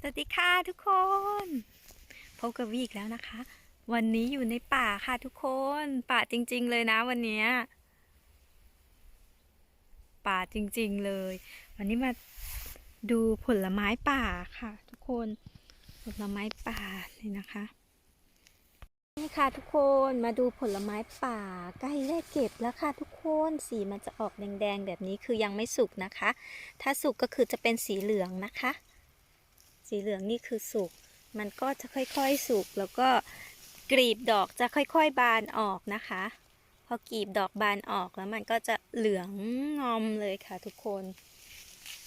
สวัสดีค่ะทุกคนพบกับวีอีกแล้วนะคะ วันนี้อยู่ในป่าค่ะทุกคน ป่าจริง ๆ เลยนะวันนี้ป่าจริง ๆเลย วันนี้มาดูผลไม้ป่าค่ะ ทุกคนผลไม้ป่านี่นะคะ นี่ค่ะทุกคนมาดูผลไม้ป่าใกล้ได้เก็บแล้วค่ะทุกคนสีมันจะออกแดงๆแบบนี้คือยังไม่สุกนะคะ ถ้าสุกก็คือจะเป็นสีเหลืองนะคะ สีเหลืองนี่คือสุก มันก็จะค่อยๆสุก แล้วก็กลีบดอกจะค่อยๆบานออกนะคะ พอกลีบดอกบานออกแล้วมันก็จะเหลืองงอมเลยค่ะทุกคน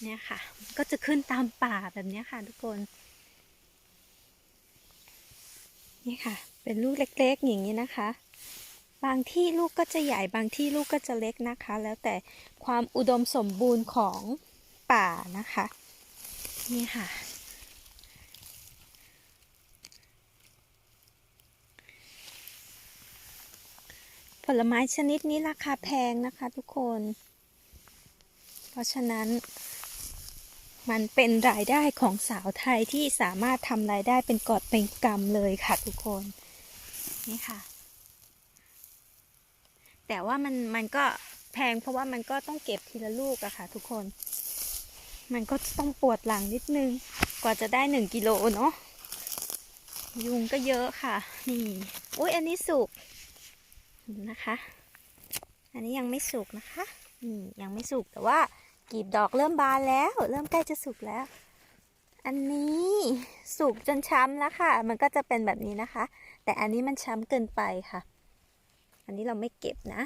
เนี่ยค่ะ ก็จะขึ้นตามป่าแบบนี้ค่ะทุกคน นี่ค่ะ เป็นลูกเล็กๆอย่างนี้นะคะ บางที่ลูกก็จะใหญ่ บางที่ลูกก็จะเล็กนะคะ แล้วแต่ความอุดมสมบูรณ์ของป่านะคะ นี่ค่ะ ลไม้ชนิดนี้ราคาแพงนะคะทุกคน เพราะฉะนั้น มันเป็นรายได้ของสาวไทยที่สามารถทำรายได้เป็นกอบเป็นกำเลยค่ะทุกคน นี่ค่ะ แต่ว่ามันมันก็แพงเพราะว่ามันก็ต้องเก็บทีละลูกอะค่ะทุกคน มันก็ต้องปวดหลังนิดนึง กว่าจะได้หนึ่งกิโลเนาะยุงก็เยอะค่ะ นี่ อุ้ยอันนี้สุก นะคะ อันนี้ยังไม่สุกนะคะนี่ยังไม่สุกแต่ว่ากลีบดอกเริ่มบานแล้ว เริ่มใกล้จะสุกแล้ว อันนี้สุกจนช้ำแล้วค่ะ มันก็จะเป็นแบบนี้นะคะ แต่อันนี้มันช้ำเกินไปค่ะ อันนี้เราไม่เก็บนะ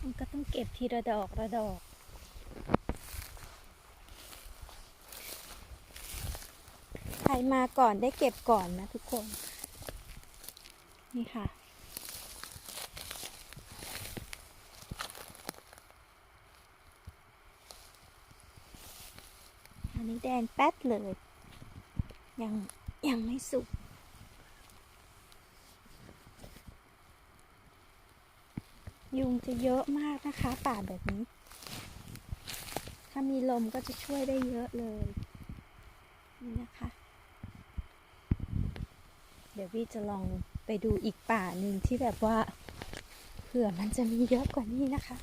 มันก็ต้องเก็บทีละดอกละดอก ใคร มาก่อนได้เก็บก่อนนะทุกคน นี่ค่ะ อันนี้แดงแป๊ดเลย ยังยังไม่สุกยุงจะเยอะมากนะคะ ป่าแบบนี้ ถ้ามีลมก็จะช่วยได้เยอะเลย นี่นะคะ ดี๋ยวพี่จะลองไปดูอีกป่าหนึ่งที่แบบว่าเผื่อมันจะมีเยอะกว่านี้นะคะ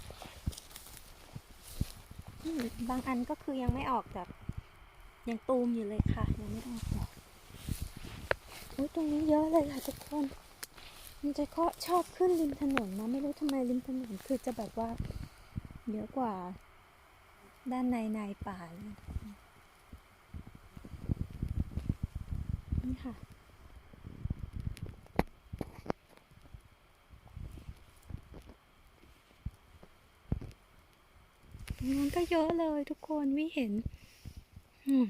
บางอันก็คือยังไม่ออกแบบยังตูมอยู่เลยค่ะ ยังไม่ออกดอกอุ้ยตรงนี้เยอะเลยค่ะทุกคน มันจะก็ชอบขึ้นริมถนนนะไม่รู้ทำไมริมถนนคือจะแบบว่าเยอะกว่าด้านในในป่าเลยนี่ค่ะ มันก็เยอะเลยทุกคนวิเห็น อืม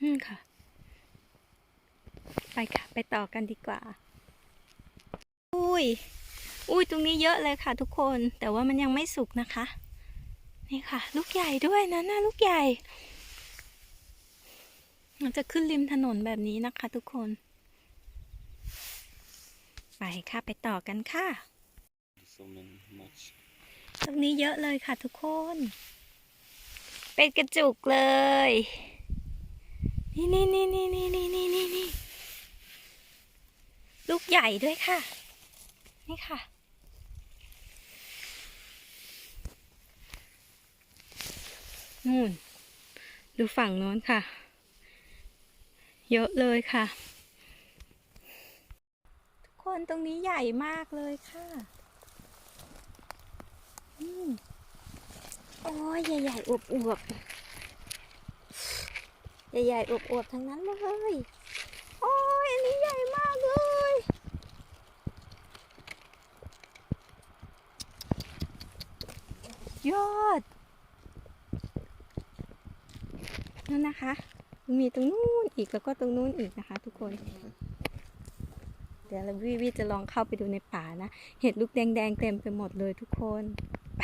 อืมค่ะ ไปค่ะ ไปต่อกันดีกว่า อุ้ย อุ้ยตรงนี้เยอะเลยค่ะ ทุกคน แต่ว่ามันยังไม่สุกนะคะ นี่ค่ะ ลูกใหญ่ด้วยนะน่าลูกใหญ่ มันจะขึ้นริมถนนแบบนี้นะคะ ทุกคน ไปค่ะ ไปต่อกันค่ะ so much ตรงนี้เยอะเลยค่ะทุกคน เป็นกระจุกเลย นี่นี่นี่นี่นี่นี่นี่นี่นี่ลูกใหญ่ด้วยค่ะ นี่ค่ะ นู่น ดูฝั่งโน้นค่ะ เยอะเลยค่ะ ทุกคนตรงนี้ใหญ่มากเลยค่ะ อืมโอ้ ยใหญ่ๆอวบๆใหญ่ๆอวบๆทั้งนั้นเลยโอ้ยอันนี้ใหญ่มากเลยยอดนั่นนะคะ มีตรงนู้นอีกแล้วก็ตรงนู้นอีกนะคะ ทุกคน เดี๋ยวเราวิวิจะลองเข้าไปดูในป่านะ เห็ดลูกแดงๆเต็มไปหมดเลยทุกคน ไป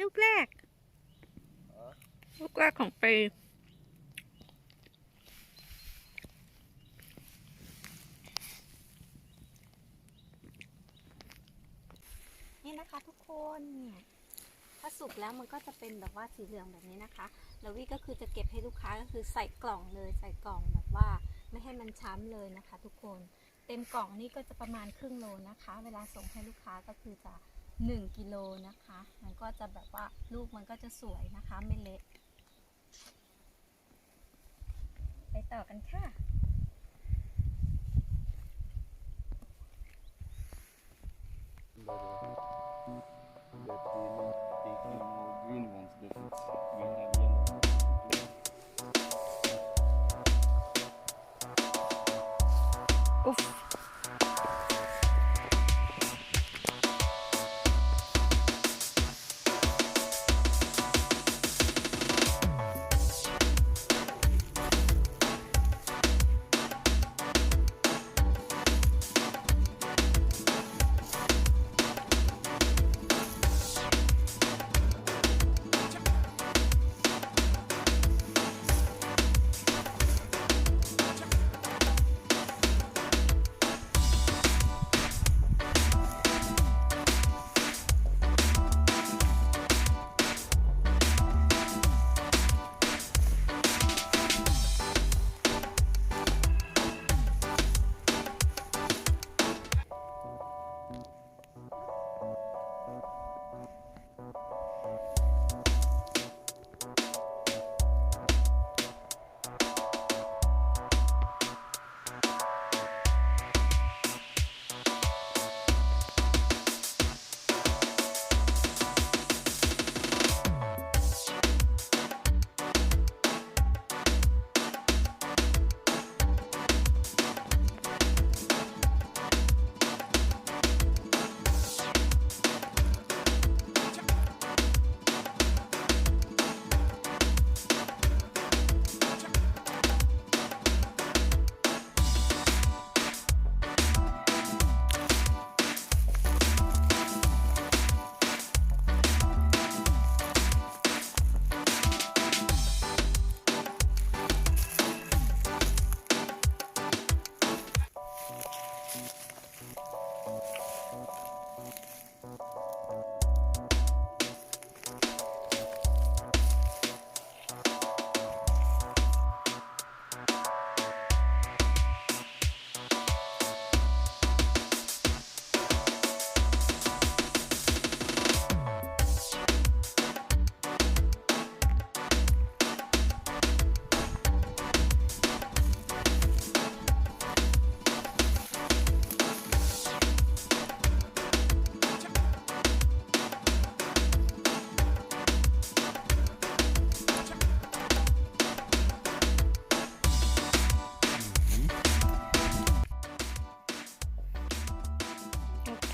ลูก แรก ลูกแรกของปีนี่นะคะทุกคนเนี่ยถ้าสุกแล้วมันก็จะเป็นแบบว่าสีเหลืองแบบนี้นะคะ แล้ววิก็คือจะเก็บให้ลูกค้าก็คือใส่กล่องเลยใส่กล่องแบบว่าไม่ให้มันช้ำเลยนะคะ ทุกคน เต็มกล่องนี่ก็จะประมาณครึ่งโลนะคะ เวลาส่งให้ลูกค้าก็คือจะ 1กิโลนะคะ มันก็จะแบบว่าลูกมันก็จะสวยนะคะไม่เละไปต่อกันค่ะ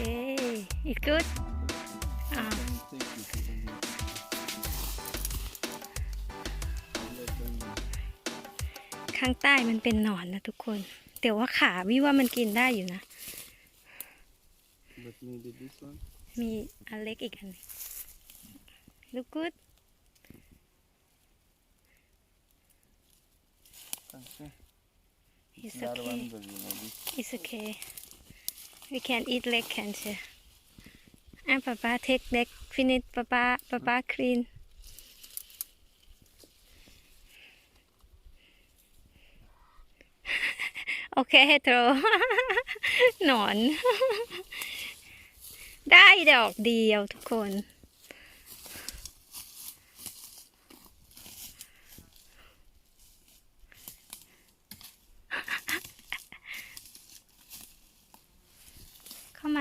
Okay, it's good. Ah, Can take this over here. Let them ข้างใต้มันเป็นหนอนนะทุกคน แต่ว่าขาวิว่ามันกินได้อยู่นะ But maybe this one. มีอันเล็กอีกอันหนึง Look good Okay. It's That okay one, but maybe. It's okay We can eat leg cancer อะป๊าป๊า take leg finish ป๊าป๊าป๊า clean โอเคโทรหนอน ได้ดอกเดียวทุกคน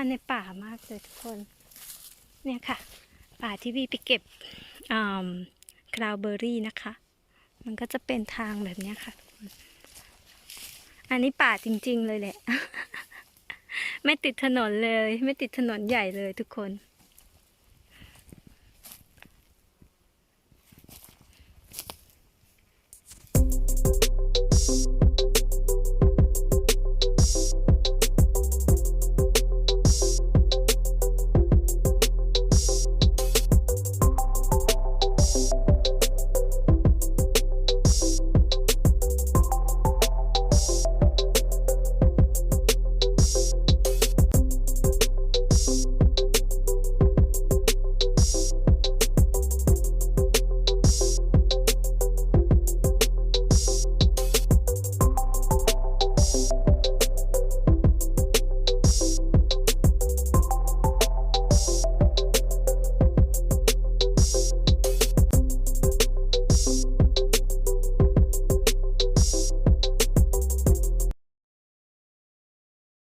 มาในป่ามากเลยทุกคน เนี่ยค่ะ ป่าที่วีไปเก็บคราวเบอร์รี่นะคะ มันก็จะเป็นทางแบบนี้ค่ะทุกคนอันนี้ป่าจริง ๆ เลยแหละ ไม่ติดถนนเลย ไม่ติดถนนใหญ่เลยทุกคน